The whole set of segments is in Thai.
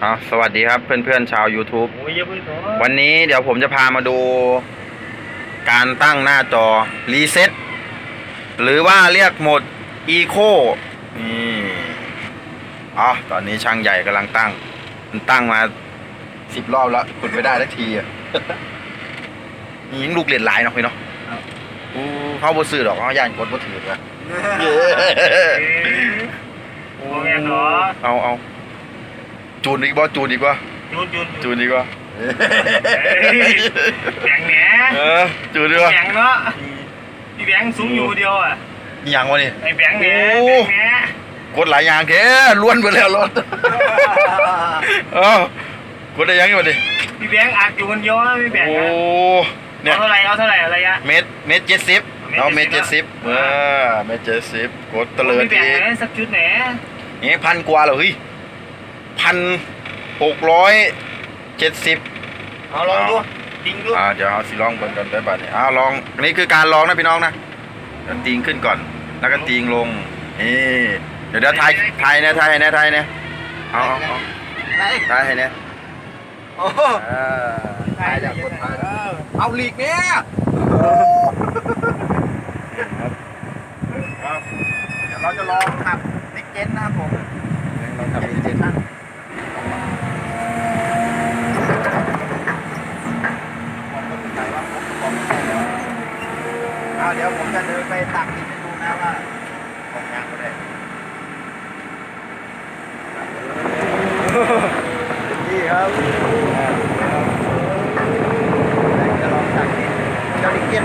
เอาสวัสดีครับเพื่อนๆชาว YouTube โอ้ยอย่าเพิ่งโทษวันนี้เดี๋ยวผมจะพามาดู การตั้งหน้าจอรีเซ็ตหรือว่าเรียกโหมด Eco นี่อ๋อตอนนี้ช่างใหญ่กำลังตั้ง มันตั้งมาสิบรอบแล้วกดไม่ได้สักทีอะนี่ยิงลูกเรียนหลายเนาะพี่เนาะอู้เขาบ่ซื้อดอกเขาย่านกดบ่ถือเลยเอ้ยโอ้ยยังเหรอเอาเอา จูนอีกบ่จูนอีกบ่จูนจูนจูนอีกบ่แบงค์แหนเออจูนดีกว่าแบงค์เนาะพี่แบงค์สูงอยู่เดียวอะอีหยังวะนี่ไอ้แบงค์แหนโอ้แบงค์แหนกดหลายอย่างแท้ล้วนไปแล้วรถเออกดได้ยังไงวะดิพี่แบงค์อัดอยู่คนเดียวนะพี่แบงค์โอ้อะเนี่ยเอาเท่าไหร่เอาเท่าไหร่อะไรอะเมตรเมตรเจ็ดสิบเมตรเอาเมตรเจ็เจ็ดดสิสิบบเออเมตรเจ็ดสิบกดเตลิดพี่แบอีงค์กไหนสักชุดไหนนี่พันกว่าเหรอเฮ้ย พันหกร้อยเจ็ดสิบเอาลองดูจริงดูอ่าเดี๋ยวเอาสิลองเบิ่งกันได้บัดนี้อ่าลองอันนี้คือการลองนะพี่น้องนะเดี๋ยวตีงขึ้นก่อน แล้วก็ตีงลงนี่เดี๋ยวเดี๋ยวถ่ายถ่ายเนี่ยถ่ายให้เนี่ยถ่ายให้เนี่ยเอาเอาเอาไหนถ่ายให้เนี่ยโอ้โหอ่าถ่ายแล้วคนถ่ายแล้วเอาหลีกเนี่ย เดี๋ยวเราจะลองขับนิกเจนนะครับผม ลองทำดีเจนนะ เอาเดี๋ยวผมจะเดินไปตักดินให้ดูนะว่าของยางก็ได้นี่ครับจะลองตักดินเจ้าดิกเจน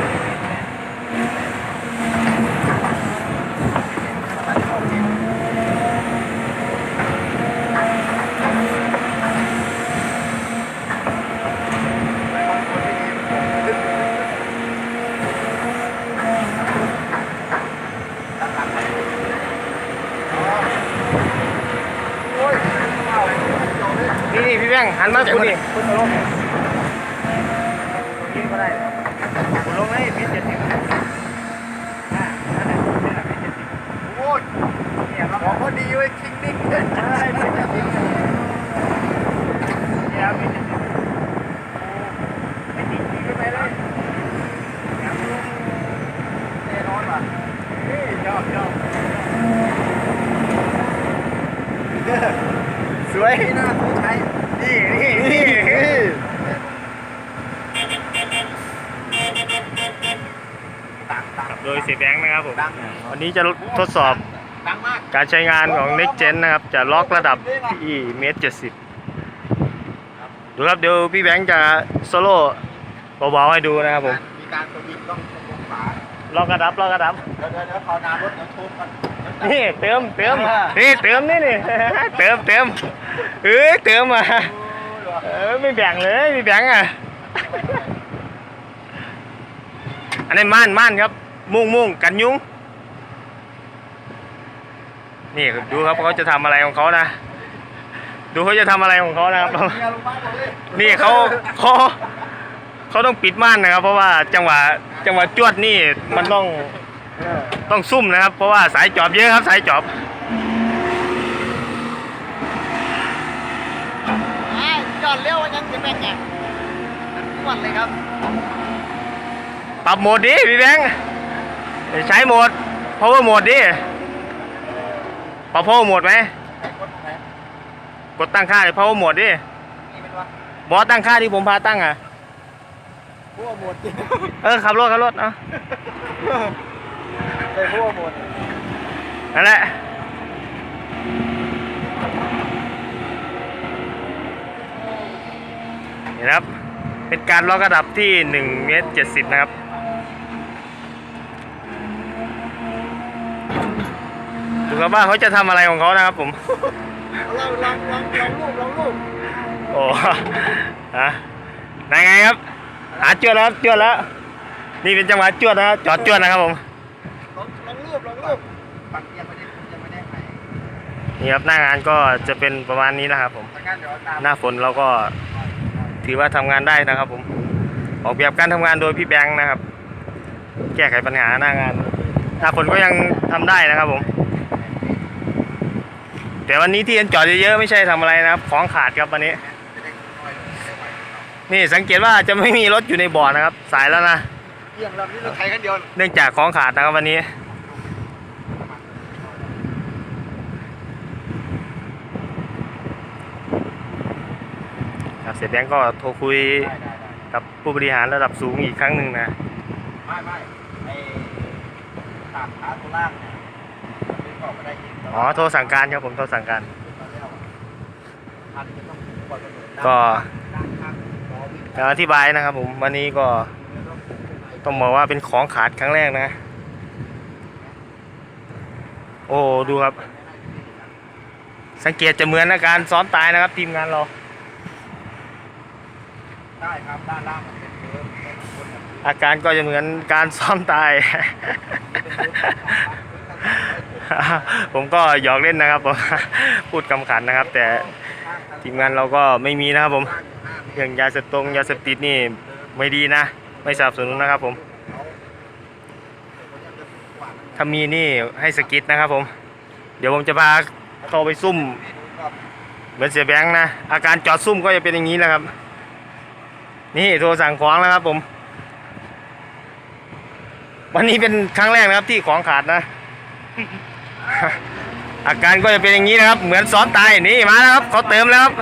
โอ้ยเอาเลยเอาเลย นี่นี่พี่แบงค์ หันมาคุณนี่คุณมาลงตรงก็ได้คุณลงให้พี่เจ็ดสิบอ่านั่นแหละนี่เจ็ดสิบโอ้ยเนี่ยเราบอดีเว้ยคิงนิ่งเลยใช่ไม่เจ็ดสิบเนี่ยพี่เจ็ดสิบไม่จริงจริงไปเลยแน่นอนว่ะนี่ชอบชอบสวยน่าสนใจ นี่นี่นี่ต่างต่างโดยเสียแบงค์นะครับผมวันนี้จะทดสอบการใช้งานของ Next Gen นะครับ จะล็อกระดับที่เมตรเจ็ดสิบดูครับเดี๋ยวพี่แบงค์จะโซโล่เบาๆให้ดูนะครับผมมีการสวิตช์ต้องลงฝาล็อกระดับล็อกระดับเดี๋ยวเดี๋ยวเขอน้ำรถเดี๋ยวโชว์กันนี่เติมเติมนี่เติมนี่นี่เติมเติม เอ้ยเติมอะเออไม่แบ่งเลยพี่แบ่งอะ อันนี้ม่านม่านครับ มุ้งมุ้งกันยุงนี่ดูครับเขาจะทำอะไรของเขานะดูเขาจะทำอะไรของเขานะครับ นี่เขาเขาเขาต้องปิดม่านนะครับ เพราะว่าจังหวะจังหวะจวดนี่มันต้องต้องซุ่มนะครับ เพราะว่าสายจอบเยอะครับ สายจอบ อ่าจอดเร็วยังจะแบกไงหมดเลยครับ ปรับโหมดดิพี่แบงค์ใช้โหมด power โหมดดิปรับ power โหมดไหมกดตรงไหนกดตั้งค่าใน power โหมดดินี่เป็นวะบอสตั้งค่าที่ผมพาตั้งอะพวกหมดจริงเออขับรถขับรถเอาใส่พวกหมดนั่นแหละ นี่นะครับ เป็นการล็อกระดับที่1เมตร70 นะครับดูครับว่าเขาจะทำอะไรของเขานะครับผมลองลองลองรูปลองรูปโอ้ฮะนายไงครับ หาจวดแล้วจวดแล้ว นี่เป็นจังหวะจวดนะครับจอดจวดนะครับผมลองลองรูปลองรูปปักยังไม่ได้ยังไม่ได้ไหนนี่ครับหน้างานก็จะเป็นประมาณนี้นะครับผม หน้าฝนเราก็ ถือว่าทำงานได้นะครับ ผม ออกแบบการทำงานโดยพี่แบงค์นะครับ แก้ไขปัญหาหน้างานหน้าฝนก็ยังทำได้นะครับผม แต่แต่วันนี้ที่เห็นจอดเยอะๆไม่ใช่ทำอะไรนะครับ ของขาดครับวันนี้ นี่สังเกตว่าจะไม่มีรถอยู่ในบ่อนะครับ สายแล้วนะเยี่ยมแล้วนี่รถไทยคันเดียวเนื่องจากของขาดนะครับวันนี้ ครับ เสียแบงก์ก็โทรคุยได้ได้ได้กับผู้บริหารระดับสูงอีกครั้งหนึ่งนะ ไม่ไม่ไอ้ขาดขาตัวล่างเนี่ยมันไม่ออกมาได้จริงอ๋อโทรสั่งการครับผมโทรสั่งการอันจะต้องปล่อยกระโดดก็ด้านข้างล้อวิ่งจะอธิบายนะครับผมวันนี้ก็ต้องบอกว่าเป็นของขาดครั้งแรกนะ โอ้ดูครับ สังเกตจะเหมือนอาการซ้อมตายนะครับ ทีมงานเรา ได้ครับด้านล่างมันเป็นเคิร์ฟแต่ข้างบนเนี่ยอาการก็จะเหมือนการซ้อมตาย ผมก็หยอกเล่นนะครับผม พูดคำขันนะครับ แต่ทีมงานเราก็ไม่มีนะครับผมอย่างยาเสพตรงยาเสพติดนี่ไม่ดีนะ ไม่สนับสนุนนะครับผม ถ้ามีนี่ให้สกิดนะครับผม เดี๋ยวผมจะพาเขาไปซุ่ม เหมือนเสียแบงค์นะ อาการจอดซุ่มก็จะเป็นอย่างนี้แหละครับ นี่โทรสั่งของแล้วครับผม วันนี้เป็นครั้งแรกนะครับที่ของขาดนะ อาการก็จะเป็นอย่างนี้นะครับ เหมือนซ้อมตายนี่มาแล้วครับเขาเติมแล้วครับ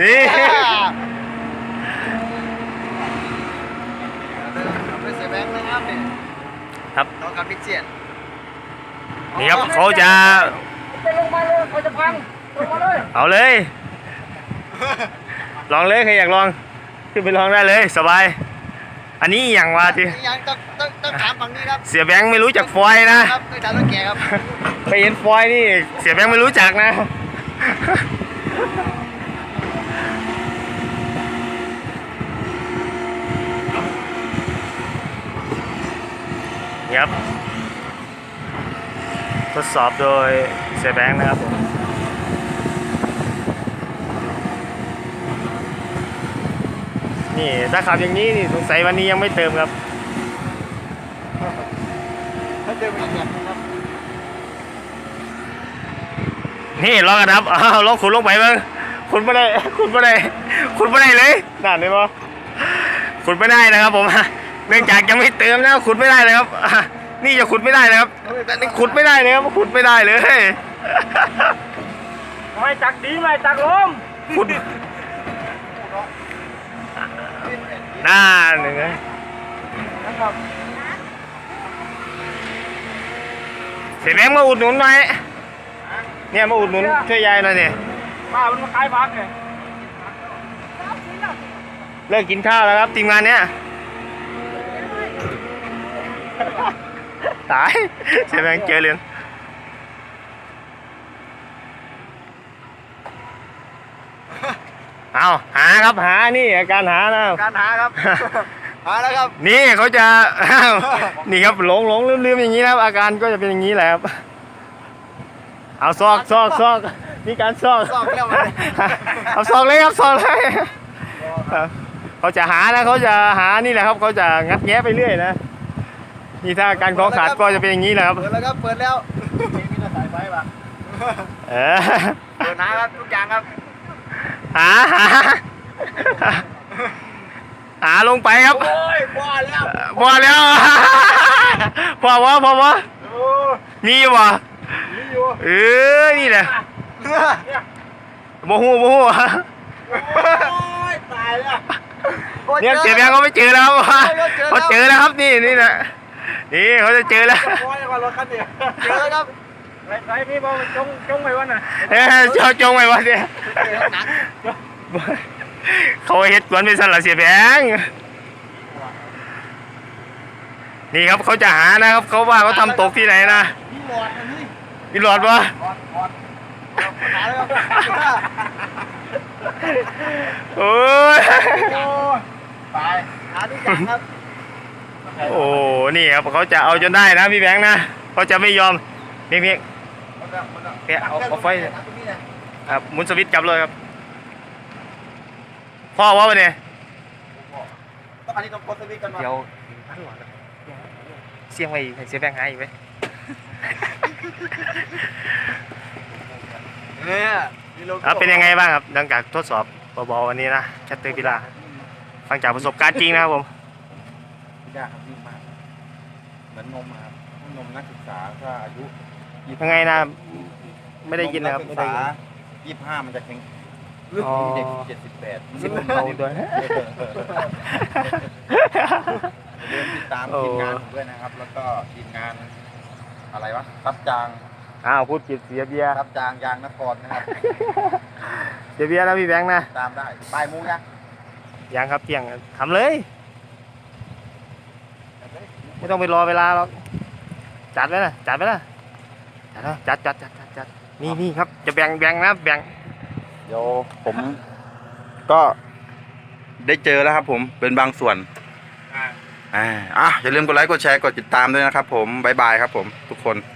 นี่เป็นเสียแบงค์นะครับเนี่ยครับน้องกับมิเจียนนี่ครับเขาจะไปลงมาเลยเขาจะพังลงมา เลยเอาเลย ลองเลยใครอยากลองขึ้นไปลองได้เลยสบาย อันนี้อหย่างว่าที่ยังต้องต้องต้องถามฝั่งนี้ครับเสียแบงค์ไม่รู้จักฟอยล์นะครับต้องถามต้องแก่ครับไปเห็นฟอยล์นี่เสียแบงค์ไม่รู้จักนะนี่ครับทดสอบโดยเสียแบงค์นะครับผม นี่ถ้าขับอย่างนี้นี่สงสัยวันนี้ยังไม่เติมครับถ้าเจอมีแบบนะครับนี่ลองกันครับอ้าวลองขุดลงไปบ้างขุดไม่ได้ขุดไม่ได้ขุดไม่ได้เลยนั่นเลยปะขุดไม่ได้นะครับ ผมเนื่องจากยังไม่เติมนะขุดไม่ได้เลยครับอะนี่จะขุดไม่ได้นะครับนี่ขุดไม่ได้เลยครับขุดไม่ได้เลยไม่จักดีไม่จักลมขุด น่าหนึ่งนะนะครับเสียแบงค์มาอุดหนุนหน่อยเนี่ยมาอุดหนุนช่วยยายหน่อยเนี่ยป้ามันมาขายพักเนี่ยเลิกกินข้าวแล้วครับทีมงานเนี้ยตายเสียแบงค์เจอเรียน เอาหาครับหานี่อาการหานะการหาครับ หาแล้วครับ นี่เขาจะอ้าวนี่ครับหลงหลงลืมลืมอย่างนี้นะครับ อาการก็จะเป็นอย่างนี้แหละครับ เอาซอกซอกซอกมีการซอกซอกแล้วมันเอาซอกเลยครับซอกเลยครับเขาจะหานะเขาจะหานี่แหละครับเขาจะงัดแงะไปเรื่อยนะนี่ถ้าอาการของขาดก็จะเป็นอย่างนี้แหละครับเปิดแล้วครับเปิดแล้วมีแต่สายไฟป่ะเออเปิดนะครับทุกอย่างครับ หาหาหาลงไปครับโอ้ยบ้าแล้วพอแล้วพอวะพอวะโอ้มีอยู่วะมีอยู่เออนี่แหละโมหูโมหูโอ้ยตายแล้วโอ้เนี่ยเสียแบงค์เขาไม่เจอแล้วครับเขาเจอแล้วครับนี่นี่แหละนี่เขาจะเจอแล้วโอ้ยมารถคันเดียวเจอแล้วครับ ไรไรพี่บอกจงจงไว้วันน่ะเอ้ยเจ้าจงไว้วะเนี่ยเขาเฮ็ดสวนเป็นสันละเสียแบงนี่ครับเขาจะหานะครับ เขาว่าเขาทำตกที่ไหนนะพี่หลอดนะมีหลอดปะหลอดหลอดหาแล้วครับโอ้ยโอ้ยตายหาทุกอย่างครับโอ้ นี่ครับเขาจะเอาจนได้นะพี่แบงค์นะเขาจะไม่ยอมเพียง เพียงเพียงเอาเอาไฟครับหมุนสวิตช์กลับเลยครับ พ่อว่าไปเนี่ยต้องอันนี้ต้องกดสวิตช์กันวะเดี๋ยวเสียงไว้อีกให้เสียแบงค์หายอีกไหมเนี่ยมีโลโก้ครับเป็นยังไงบ้างครับหลังจากทดสอบเบาๆวันนี้นะชัตเตอร์พิลาฟังจากประสบการณ์จริงนะครับผมยากครับยิ่งมากเหมือนนมอะครับนมนักศึกษาถ้าอายุ ยังไงนะไม่ได้ยินนะครับไม่ได้ยิน ยี่สิบห้ามันจะแข็งอ๋อ เด็กเจ็ดสิบแปดสิบเบาด้วยเดินติดตามโอ้ทีมงานผมด้วยนะครับ แล้วก็ทีมงานอะไรวะทับจางอ้าวพูดผิดเสียเบียร์ทับจางยางนครนะครับ เสียเบียร์นะพี่แบงค์นะตามได้บ่ายโมงยังยังครับเที่ยงทำเลย ไม่ต้องไปรอเวลาหรอกจัดไว้นะจัดไว้นะจัดนะ จัดจัดจัดจัดจัดนี่นี่ครับ จะแบ่งแบ่งนะแบ่งเดี๋ยวผม ก็ได้เจอแล้วครับ ผมเป็นบางส่วนอ่าอะอย่าลืมกดไลค์กดแชร์กดติดตามด้วยนะครับ ผมบ๊ายบายครับ ผมทุกคนค